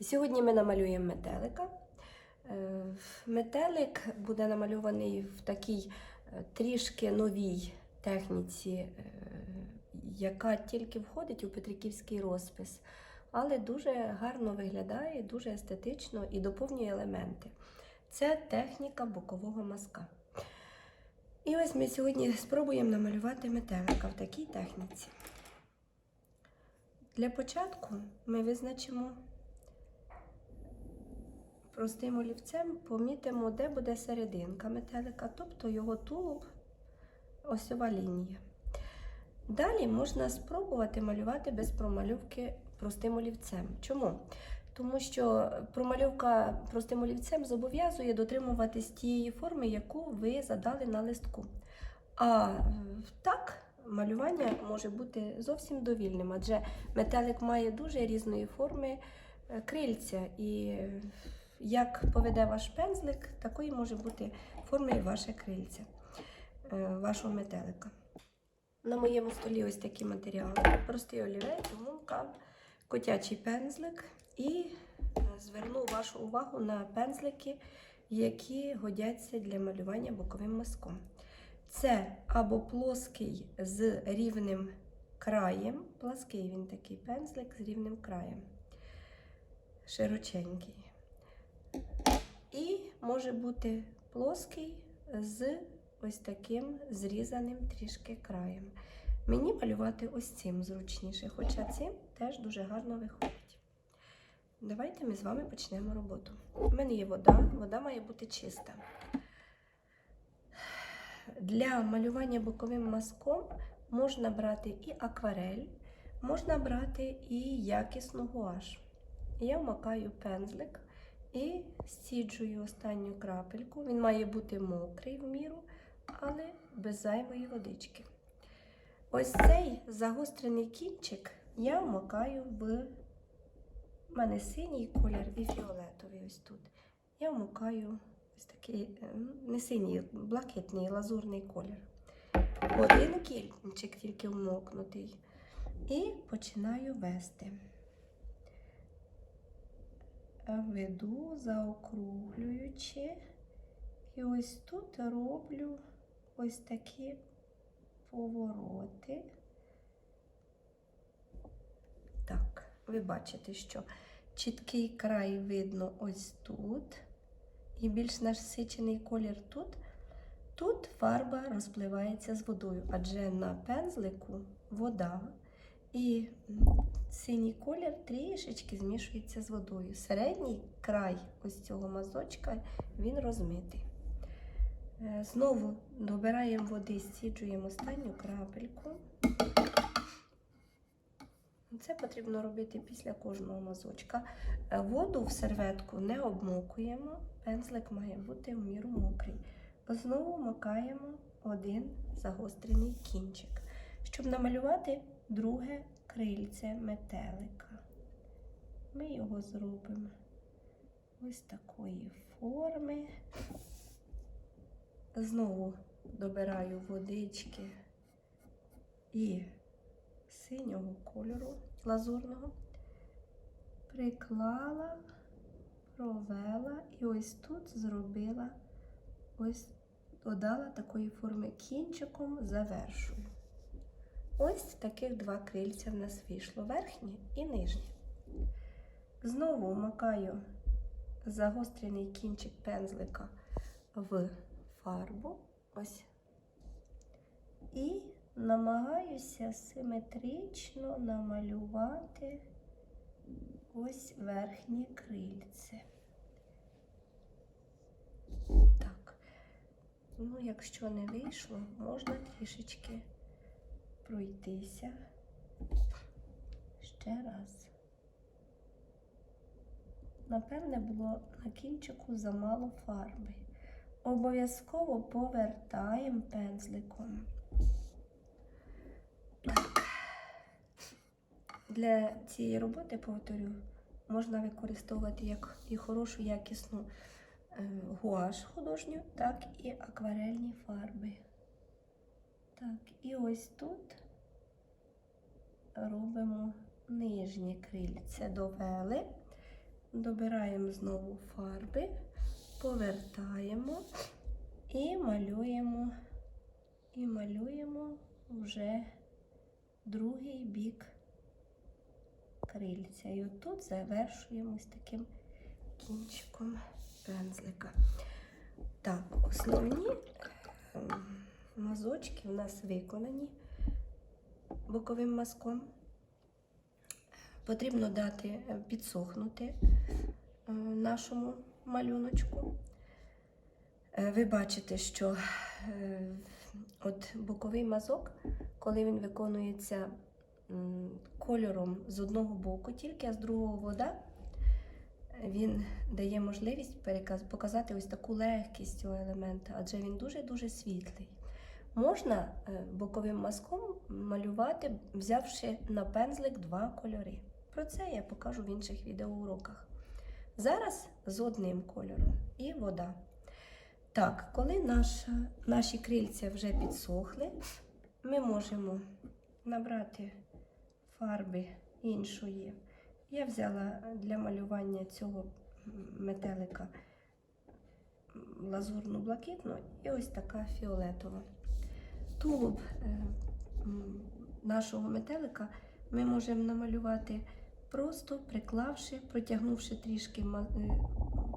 Сьогодні ми намалюємо метелика. Е, Метелик буде намальований в такій е, трішки новій техніці, е, яка тільки входить у Петриківський розпис, але дуже гарно виглядає, дуже естетично і доповнює елементи. Це техніка бокового мазка. І ось ми сьогодні спробуємо намалювати метелика в такій техніці. Для початку ми визначимо простим олівцем, помітимо, де буде серединка метелика, тобто його тулуб, осьова лінія. Далі можна спробувати малювати без промальовки простим олівцем. Чому? Тому що промальовка простим олівцем зобов'язує дотримуватись тієї форми, яку ви задали на листку. А е, так, малювання може бути зовсім довільним, адже метелик має дуже різної форми е, крильця. І е, як поведе ваш пензлик, такої може бути форми і ваше крильця, е, вашого метелика. На моєму столі ось такі матеріали. Простий олівець, гумка, котячий пензлик. І е, зверну вашу увагу на пензлики, які годяться для малювання боковим мазком. Це або плоский з рівним краєм, плаский він такий пензлик з рівним краєм, широченький. І може бути плоский з ось таким зрізаним трішки краєм. Мені малювати ось цим зручніше, хоча цим теж дуже гарно виходить. Давайте ми з вами почнемо роботу. У мене є вода, вода має бути чиста. Для малювання боковим мазком можна брати і акварель, можна брати і якісну гуаш. Я вмакаю пензлик і стіджую останню крапельку. Він має бути мокрий в міру, але без зайвої водички. Ось цей загострений кінчик я вмакаю в у мене синій колір і фіолетовий ось тут. Я вмикаю ось такий е, не синій, блакитний лазурний колір. Один кінчик тільки вмокнутий. І починаю вести. Веду, заокруглюючи. І ось тут роблю ось такі повороти. Так, ви бачите, що чіткий край видно ось тут. І більш насичений колір тут. Тут фарба розпливається з водою, адже на пензлику вода і синій колір трішечки змішується з водою. Середній край ось цього мазочка він розмитий. Е, Знову добираємо води, стіджуємо останню крапельку. Це потрібно робити після кожного мазочка. Е, Воду в серветку не обмокуємо, пензлик має бути в міру мокрий. Знову макаємо один загострений кінчик, щоб намалювати друге крильце метелика. Ми його зробимо ось такої форми. Знову добираю водички і синього кольору лазурного, приклала, провела і ось тут зробила, ось додала такої форми кінчиком завершую. Ось таких два крильця в нас вийшло верхнє і нижнє. Знову вмикаю загострений кінчик пензлика в фарбу. Ось. І намагаюся симетрично намалювати ось верхнє крильце. Так. Ну, якщо не вийшло, можна трішечки пройтися. Ще раз. Напевне, було на кінчику замало фарби. Обов'язково повертаємо пензликом. Для цієї роботи, повторю, можна використовувати як і хорошу якісну е, гуаш художню, так і акварельні фарби. Так, і ось тут робимо нижнє крильце довели. добираємо знову фарби, повертаємо і малюємо, і малюємо вже другий бік крильця. І отут завершуємо з таким кінчиком пензлика. Так, основні ем, мазочки у нас виконані боковим мазком. Потрібно дати е, підсохнути е, нашому малюночку. Е, Ви бачите, що от боковий мазок, коли він виконується кольором з одного боку тільки, а з другого вода, він дає можливість показати ось таку легкість цього елемента, адже він дуже-дуже світлий. Можна е, боковим мазком малювати, взявши на пензлик два кольори. Про це я покажу в інших відеоуроках. Зараз з одним кольором і вода. Так, коли наша, наші крильця вже підсохли, ми можемо набрати фарби іншої. Я взяла для малювання цього метелика лазурну блакитну і ось така фіолетова. Тулуб е, нашого метелика ми можемо намалювати просто приклавши, протягнувши трішки, е,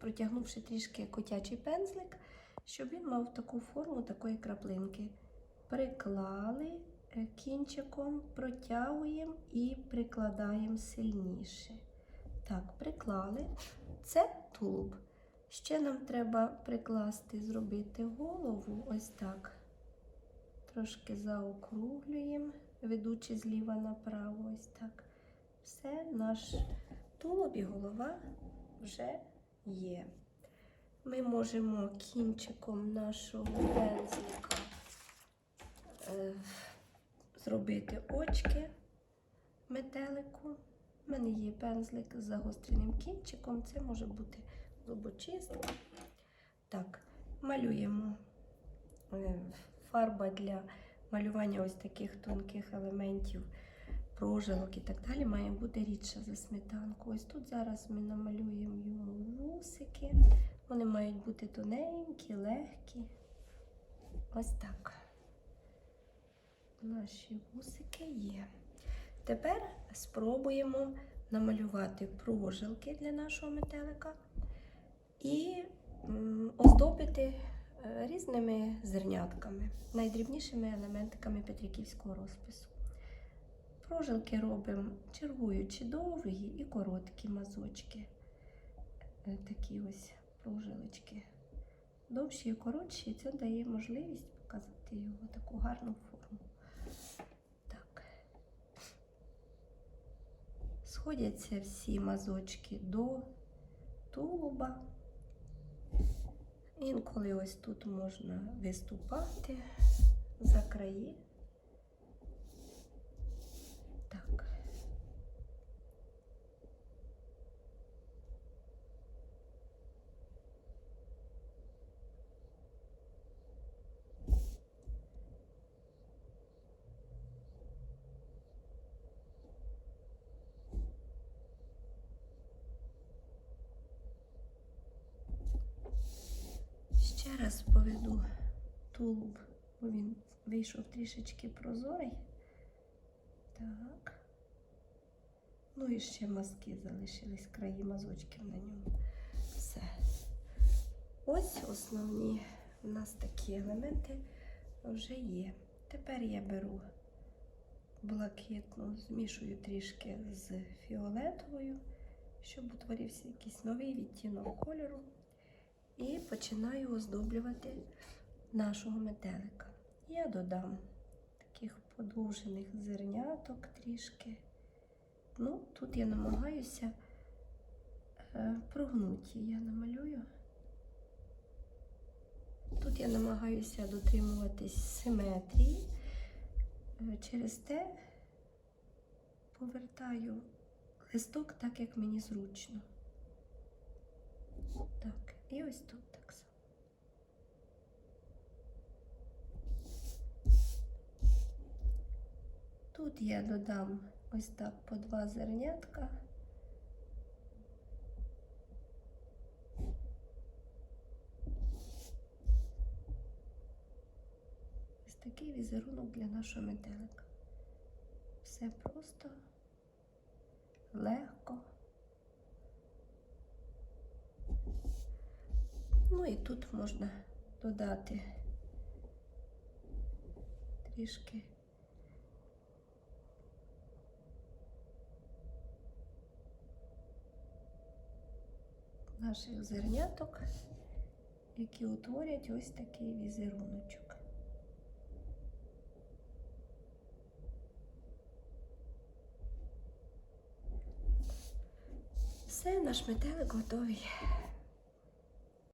протягнувши трішки котячий пензлик, щоб він мав таку форму такої краплинки. Приклали е, кінчиком, протягуємо і прикладаємо сильніше. Так, приклали. Це тулуб. Ще нам треба прикласти, зробити голову ось так. Трошки заокруглюємо, ведучи зліва направо, ось так. Все, наш тулуб і голова вже є. Ми можемо кінчиком нашого пензлика е, зробити очки метелику. У мене є пензлик з загостреним кінчиком, це може бути зубочистка. Так, малюємо е, фарба для малювання ось таких тонких елементів, прожилок і так далі, має бути рідша за сметанку. Ось тут зараз ми намалюємо йому вусики. Вони мають бути тоненькі, легкі. Ось так. Наші вусики є. Тепер спробуємо намалювати прожилки для нашого метелика і оздобити різними зернятками, найдрібнішими елементиками петриківського розпису. Прожилки робимо чергуючи довгі і короткі мазочки. Е, Такі ось прожилочки. Довші і коротші, і це дає можливість показати його таку гарну форму. Так. Сходяться всі мазочки до тулуба. Інколи ось тут можна виступати за краї. Так. Ще раз поведу тулуб, бо він вийшов трішечки прозорий. Так. Ну і ще мазки залишились, краї мазочків на ньому. Все. Ось основні у нас такі елементи вже є. Тепер я беру блакитну, змішую трішки з фіолетовою, щоб утворився якийсь новий відтінок кольору. І починаю оздоблювати нашого метелика. Я додам таких подовжених зерняток трішки. Ну, тут я намагаюся е, прогнуті, я намалюю. Тут я намагаюся дотримуватись симетрії. Е, Через те повертаю листок так, як мені зручно. Так, і ось тут так само. Тут я додам ось так по два зернятка. Ось такий візерунок для нашого метелика. Все просто, легко. Ну і тут можна додати трішки. Наших зерняток, які утворять ось такий візеруночок. Все, наш метелик готовий.